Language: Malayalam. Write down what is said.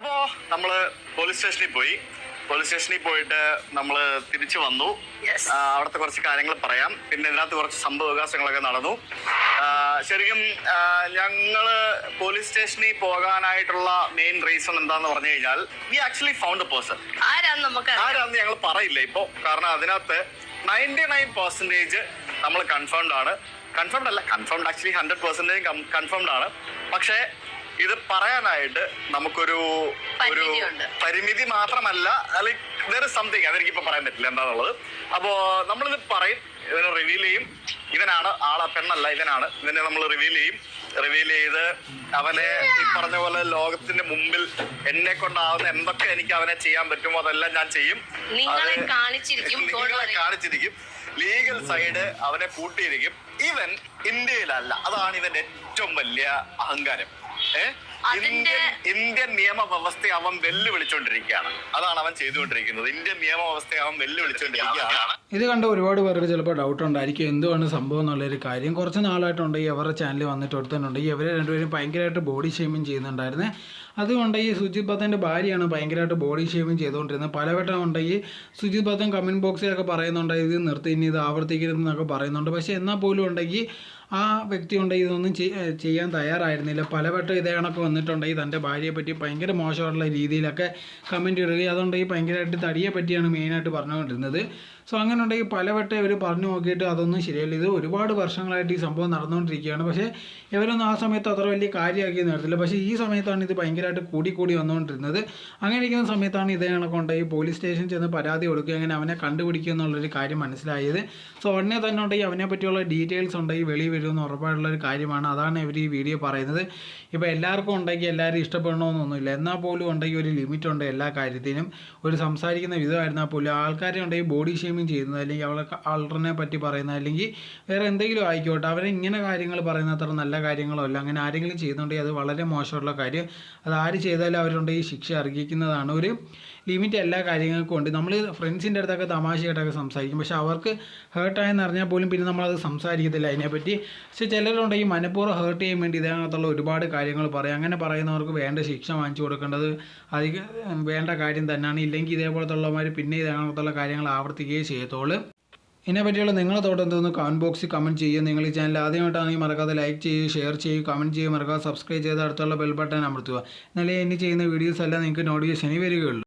അപ്പോ നമ്മൾ പോലീസ് സ്റ്റേഷനിൽ പോയി. പോലീസ് സ്റ്റേഷനിൽ പോയിട്ട് നമ്മൾ തിരിച്ചു വന്നു. അവിടുത്തെ കുറച്ച് കാര്യങ്ങൾ പറയാം. പിന്നെ ഇതിനകത്ത് കുറച്ച് സംഭവ വികാസങ്ങളൊക്കെ നടന്നു. ശരിക്കും ഞങ്ങൾ പോലീസ് സ്റ്റേഷനിൽ പോകാനായിട്ടുള്ള മെയിൻ റീസൺ എന്താന്ന് പറഞ്ഞു കഴിഞ്ഞാൽ we actually found a person ആരാന്ന് ഞങ്ങൾ പറയില്ല ഇപ്പോ. കാരണം അതിനകത്ത് നയന്റി നയൻ പെർസെന്റേജ് നമ്മൾ കൺഫേംഡ് ആണ്. കൺഫേംഡ് അല്ല confirmed actually hundred percentage confirmed ആണ്. പക്ഷേ ഇത് പറയാനായിട്ട് നമുക്കൊരു ഒരു പരിമിതി മാത്രമല്ല അല്ലെങ്കിൽ സംതിങ് അതെനിക്ക് ഇപ്പൊ പറയാൻ പറ്റില്ല. എന്താന്നുള്ളത്? അപ്പോ നമ്മളിത് പറയും ഇതിനെ റിവീൽ ചെയ്യും. ഇവനാണ് ആളെ പെണ്ണല്ല ഇവനാണ്. ഇതിനെ നമ്മൾ റിവീൽ ചെയ്യും. റിവീൽ ചെയ്ത് അവനെ ഈ പറഞ്ഞ പോലെ ലോകത്തിന്റെ മുമ്പിൽ എന്നെ കൊണ്ടാവുന്ന എന്തൊക്കെ എനിക്ക് അവനെ ചെയ്യാൻ പറ്റുമോ അതെല്ലാം ഞാൻ ചെയ്യും. നിങ്ങളെ കാണിച്ചിരിക്കും. Don't നിങ്ങളെ കാണിച്ചിരിക്കും. ലീഗൽ സൈഡ് അവനെ കൂട്ടിയിരിക്കും. ഇവൻ ഇന്ത്യയിലല്ല. അതാണ് ഇവന്റെ ഏറ്റവും വലിയ അഹങ്കാരം. 哎。അതിന്റെ- ഇന്ത്യൻ ഇന്ത്യൻ നിയമവ്യവസ്ഥ അവൻ വെല്ലുവിളിച്ചോണ്ടിരിക്കുകയാണ്. അതാണ് അവൻ ചെയ്തുകൊണ്ടിരിക്കുന്നത്. ഇന്ത്യൻ നിയമവ്യവസ്ഥ അവൻ വെല്ലുവിളിച്ചോണ്ടിരിക്കുകയാണ്. ഇത് കണ്ട ഒരുപാട് പേർക്ക് ചിലപ്പോൾ ഡൗട്ട് ഉണ്ടായിരിക്കും. എന്തുവാണ് സംഭവം എന്നുള്ളൊരു കാര്യം. കുറച്ച് നാളായിട്ടുണ്ട് ഈ അവരുടെ ചാനൽ വന്നിട്ട് എടുത്തിട്ടുണ്ടെങ്കിൽ ഈ ഇവരെ രണ്ടുപേരും ഭയങ്കരമായിട്ട് ബോഡി ഷേമിങ് ചെയ്യുന്നുണ്ടായിരുന്നേ. അതുകൊണ്ട് ഈ സുജിത് ഭത്തന്റെ ഭാര്യയാണ് ഭയങ്കരമായിട്ട് ബോഡി ഷേമിങ് ചെയ്തുകൊണ്ടിരുന്നത്. പലവട്ടം ഉണ്ട് ഈ സുജിത് ഭത്തൻ കമന്റ് ബോക്സിലൊക്കെ പറയുന്നുണ്ട് ഇത് നിർത്തി ഇനി ഇത് ആവർത്തിക്കരുതെന്നൊക്കെ പറയുന്നുണ്ട്. പക്ഷേ എന്നാൽ പോലും ഉണ്ടെങ്കിൽ ആ വ്യക്തി ഉണ്ടെങ്കിൽ ഇതൊന്നും ചെയ്യാൻ തയ്യാറായിരുന്നില്ല. പലവട്ടം ഇതേ കണക്ക് വന്നിട്ടുണ്ടെങ്കിൽ തന്റെ ഭാര്യയെ പറ്റി ഭയങ്കര മോശമായിട്ടുള്ള രീതിയിലൊക്കെ കമന്റ് ഇടുകയും അതുണ്ടെങ്കിൽ ഭയങ്കരമായിട്ട് തടിയെ പറ്റിയാണ് മെയിനായിട്ട് പറഞ്ഞുകൊണ്ടിരുന്നത്. സോ അങ്ങനെ ഉണ്ടെങ്കിൽ പലവട്ടം ഇവർ പറഞ്ഞു നോക്കിയിട്ട് അതൊന്നും ശരിയല്ല. ഇത് ഒരുപാട് വർഷങ്ങളായിട്ട് ഈ സംഭവം നടന്നുകൊണ്ടിരിക്കുകയാണ്. പക്ഷേ ഇവരൊന്നും ആ സമയത്ത് അത്ര വലിയ കാര്യമാക്കി നടത്തില്ല പക്ഷേ ഈ സമയത്താണ് ഇത് ഭയങ്കരമായിട്ട് കൂടി കൂടി വന്നുകൊണ്ടിരുന്നത്. അങ്ങനെ ഇരിക്കുന്ന സമയത്താണ് ഇതേ കണക്കൊണ്ട് ഈ പോലീസ് സ്റ്റേഷൻ ചെന്ന് പരാതി കൊടുക്കുക അങ്ങനെ അവനെ കണ്ടുപിടിക്കുക എന്നുള്ളൊരു കാര്യം മനസ്സിലായത്. സോ ഉടനെ തന്നെ ഉണ്ടെങ്കിൽ അവനെ പറ്റിയുള്ള ഡീറ്റെയിൽസ് ഉണ്ടെങ്കിൽ വെളി വരുമെന്ന് ഉറപ്പായിട്ടുള്ള ഒരു കാര്യമാണ്. അതാണ് ഇവർ ഈ വീഡിയോ പറയുന്നത്. ഇപ്പോൾ എല്ലാവർക്കും ഉണ്ടെങ്കിൽ എല്ലാവരും ഇഷ്ടപ്പെടണമെന്നൊന്നുമില്ല. എന്നാൽ പോലും ഉണ്ടെങ്കിൽ ഒരു ലിമിറ്റ് ഉണ്ട് എല്ലാ കാര്യത്തിനും. ഒരു സംസാരിക്കുന്ന വിധമായിരുന്നാൽ പോലും ആൾക്കാരെ ഉണ്ടെങ്കിൽ ബോഡി ഷേമിങ് ചെയ്യുന്നത് അല്ലെങ്കിൽ അവളെ ആൾട്ടറിനെ പറ്റി പറയുന്നത് അല്ലെങ്കിൽ വേറെ എന്തെങ്കിലും ആയിക്കോട്ടെ അവരെ ഇങ്ങനെ കാര്യങ്ങൾ പറയുന്ന അത്ര നല്ല കാര്യങ്ങളോ അല്ല. അങ്ങനെ ആരെങ്കിലും ചെയ്യുന്നുണ്ടെങ്കിൽ അത് വളരെ മോശമുള്ള കാര്യം. അത് ആര് ചെയ്താലും അവരുണ്ട് ഈ ശിക്ഷ അർഹിക്കുന്നതാണ് ഒരു ലിമിറ്റ് എല്ലാ കാര്യങ്ങൾക്കും ഉണ്ട്. നമ്മൾ ഫ്രണ്ട്സിന്റെ അടുത്തൊക്കെ തമാശയായിട്ടൊക്കെ സംസാരിക്കും. പക്ഷെ അവർക്ക് ഹേർട്ടായെന്ന് അറിഞ്ഞാൽ പോലും പിന്നെ നമ്മളത് സംസാരിക്കത്തില്ല അതിനെപ്പറ്റി. പക്ഷെ ഈ മനഃപൂർവം ഹേർട്ട് ചെയ്യാൻ വേണ്ടി ഇതിനകത്തുള്ള ഒരുപാട് കാര്യങ്ങൾ പറയും. അങ്ങനെ പറയുന്നവർക്ക് വേണ്ട ശിക്ഷ വാങ്ങിച്ചു കൊടുക്കേണ്ടത് അധികം വേണ്ട കാര്യം തന്നെയാണ്. ഇല്ലെങ്കിൽ ഇതേപോലത്തുള്ളവർ പിന്നെ ഇതിനകത്തുള്ള കാര്യങ്ങൾ ആവർത്തിക്കുകയേ ചെയ്യത്തുള്ളൂ ഇതിനെ പറ്റിയുള്ള നിങ്ങളുടെ തോട്ടം എന്തോന്ന് കമന്റ് ബോക്സിൽ കമന്റ് ചെയ്യുക. നിങ്ങൾ ഈ ചാനൽ ആദ്യമായിട്ടാണെങ്കിൽ മറക്കാതെ ലൈക്ക് ചെയ്യുക ഷെയർ ചെയ്യുക കമന്റ് ചെയ്യുക. മറക്കാതെ സബ്സ്ക്രൈബ് ചെയ്ത് അടുത്തുള്ള ബെൽ ബട്ടൺ അമർത്തുക. എന്നാലേ എന്നെ ചെയ്യുന്ന വീഡിയോസ് എല്ലാം നിങ്ങൾക്ക് നോട്ടിഫിക്കേഷൻ വരികയുള്ളൂ.